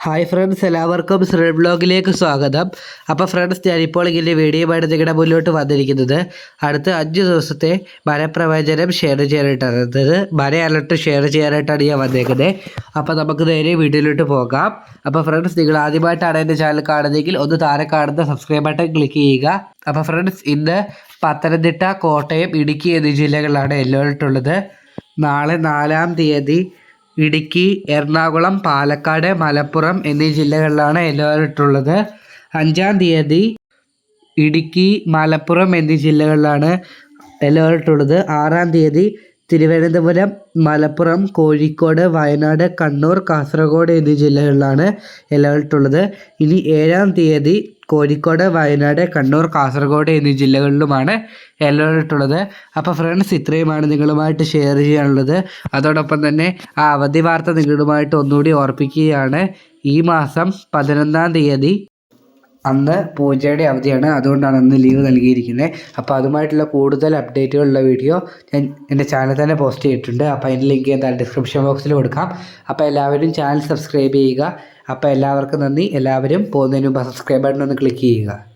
Hi friends എല്ലാവർക്കും ശ്രീ ബ്ലോഗിലേക്ക് സ്വാഗതം. അപ്പോൾ ഫ്രണ്ട്സ് ഞാനിപ്പോൾ ഇങ്ങനെ വീഡിയോയുമായിട്ട് നിങ്ങളുടെ മുന്നോട്ട് വന്നിരിക്കുന്നത് അടുത്ത അഞ്ച് ദിവസത്തെ മരപ്രവചനം ഷെയർ ചെയ്യാനായിട്ടാണ്. അതായത് മര അലർട്ട് ഷെയർ ചെയ്യാനായിട്ടാണ് ഞാൻ വന്നേക്കുന്നത്. അപ്പോൾ നമുക്ക് നേരെ വീഡിയോയിലോട്ട് പോകാം. അപ്പോൾ ഫ്രണ്ട്സ് നിങ്ങൾ ആദ്യമായിട്ടാണ് എന്റെ ചാനൽ കാണുന്നതെങ്കിൽ ഒന്ന് താഴെ കാണുന്ന സബ്സ്ക്രൈബ് ബട്ടൺ ക്ലിക്ക് ചെയ്യുക. അപ്പോൾ ഫ്രണ്ട്സ് ഇന്ന് പത്തനംതിട്ട കോട്ടയം ഇടുക്കി എന്നീ ജില്ലകളിലാണ് യെല്ലോ ഉള്ളത് നാളെ നാലാം തീയതി ഇടുക്കി എറണാകുളം പാലക്കാട് മലപ്പുറം എന്നീ ജില്ലകളിലാണ് യെല്ലോ അലർട്ട് ഉള്ളത് അഞ്ചാം തീയതി ഇടുക്കി മലപ്പുറം എന്നീ ജില്ലകളിലാണ് യെല്ലോ അലർട്ട് ഉള്ളത് ആറാം തീയതി തിരുവനന്തപുരം മലപ്പുറം കോഴിക്കോട് വയനാട് കണ്ണൂർ കാസർഗോഡ് എന്നീ ജില്ലകളിലാണ് യെല്ലോ അലർട്ട് ഉള്ളത് ഇനി ഏഴാം തീയതി കോഴിക്കോട് വയനാട് കണ്ണൂർ കാസർഗോഡ് എന്നീ ജില്ലകളിലുമാണ് യെല്ലോ അലർട്ട് ഉള്ളത് അപ്പോൾ ഫ്രണ്ട്സ് ഇത്രയുമാണ് നിങ്ങളുമായിട്ട് ഷെയർ ചെയ്യാനുള്ളത്. അതോടൊപ്പം തന്നെ ആ അവധി വാർത്ത നിങ്ങളുമായിട്ട് ഒന്നുകൂടി ഓർപ്പിക്കുകയാണ്. ഈ മാസം പതിനൊന്നാം തീയതി അന്ന് പൂജയുടെ അവധിയാണ്. അതുകൊണ്ടാണ് അന്ന് ലീവ് നൽകിയിരിക്കുന്നത് അപ്പോൾ അതുമായിട്ടുള്ള കൂടുതൽ അപ്ഡേറ്റുകളുള്ള വീഡിയോ ഞാൻ എന്റെ ചാനൽ തന്നെ പോസ്റ്റ് ചെയ്തിട്ടുണ്ട്. അപ്പോൾ അതിന്റെ ലിങ്ക് എന്താ ഡിസ്ക്രിപ്ഷൻ ബോക്സിൽ കൊടുക്കാം. അപ്പോൾ എല്ലാവരും ചാനൽ സബ്സ്ക്രൈബ് ചെയ്യുക. അപ്പോൾ എല്ലാവർക്കും നന്ദി. എല്ലാവരും പോകുന്നതിന് മുമ്പ് സബ്സ്ക്രൈബ് ബട്ടൺ ഒന്ന് ക്ലിക്ക് ചെയ്യുക.